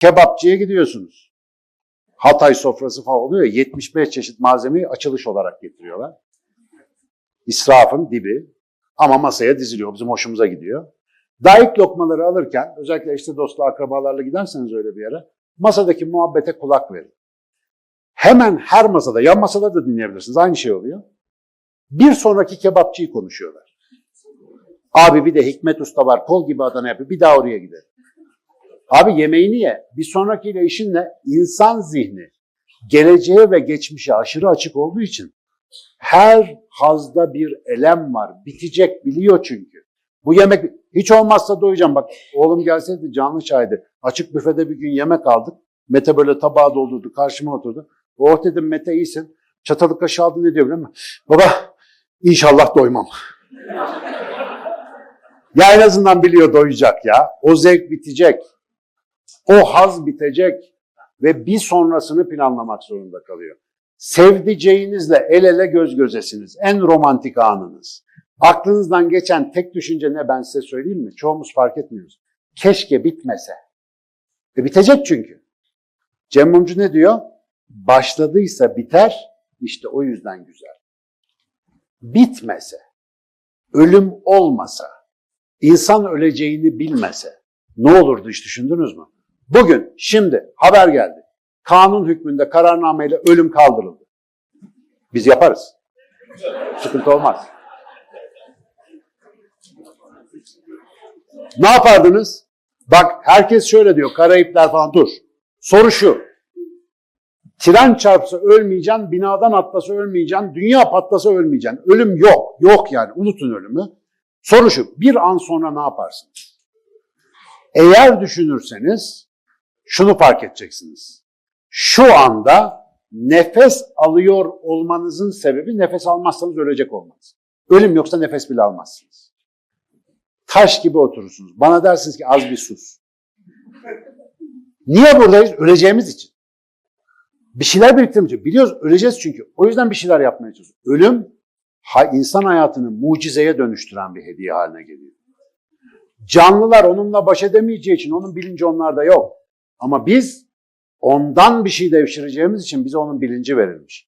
Kebapçıya gidiyorsunuz. Hatay sofrası falan oluyor ya 75 çeşit malzemeyi açılış olarak getiriyorlar. İsrafın dibi ama masaya diziliyor. Bizim hoşumuza gidiyor. Daik lokmaları alırken özellikle işte dostlu akrabalarla giderseniz öyle bir yere masadaki muhabbete kulak verin. Hemen her masada, yan masada da dinleyebilirsiniz. Aynı şey oluyor. Bir sonraki kebapçıyı konuşuyorlar. Abi bir de Hikmet Usta var, kol gibi Adana yapıyor. Bir daha oraya gidelim. Abi yemeğini ye. Bir sonrakiyle işin ne? İnsan zihni geleceğe ve geçmişe aşırı açık olduğu için her hazda bir elem var. Bitecek biliyor çünkü. Bu yemek hiç olmazsa doyacağım. Bak oğlum gelseydi canlı şahidi. Açık büfede bir gün yemek aldık. Mete böyle tabağı doldurdu. Karşıma oturdu. Oh dedim Mete iyisin. Çatalı kaşığı aldın ne diyor biliyor musun? Baba inşallah doymam. ya en azından biliyor doyacak ya. O zevk bitecek. O haz bitecek. Ve bir sonrasını planlamak zorunda kalıyor. Sevdiceğinizle el ele göz gözesiniz. En romantik anınız. Aklınızdan geçen tek düşünce ne ben size söyleyeyim mi? Çoğumuz fark etmiyoruz. Keşke bitmese. E bitecek çünkü. Cem Mumcu ne diyor? Başladıysa biter, işte o yüzden güzel. Bitmese, ölüm olmasa, insan öleceğini bilmese ne olurdu hiç düşündünüz mü? Bugün, şimdi haber geldi. Kanun hükmünde kararnameyle ölüm kaldırıldı. Biz yaparız. Sıkıntı olmaz. Ne yapardınız? Bak herkes şöyle diyor, Karayipler falan dur. Soru şu. Tren çarpsa ölmeyeceksin, binadan atlasa ölmeyeceksin, dünya patlasa ölmeyeceksin. Ölüm yok, yok yani. Unutun ölümü. Soru şu, bir an sonra ne yaparsınız? Eğer düşünürseniz şunu fark edeceksiniz. Şu anda nefes alıyor olmanızın sebebi nefes almazsanız ölecek olmanız. Ölüm yoksa nefes bile almazsınız. Taş gibi oturursunuz. Bana dersiniz ki az bir sus. Niye buradayız? Öleceğimiz için. Bir şeyler biriktirmeyeceğiz. Biliyoruz öleceğiz çünkü. O yüzden bir şeyler yapmaya çalışıyoruz. Ölüm insan hayatını mucizeye dönüştüren bir hediye haline geliyor. Canlılar onunla baş edemeyeceği için onun bilinci onlarda yok. Ama biz ondan bir şey devşireceğimiz için bize onun bilinci verilmiş.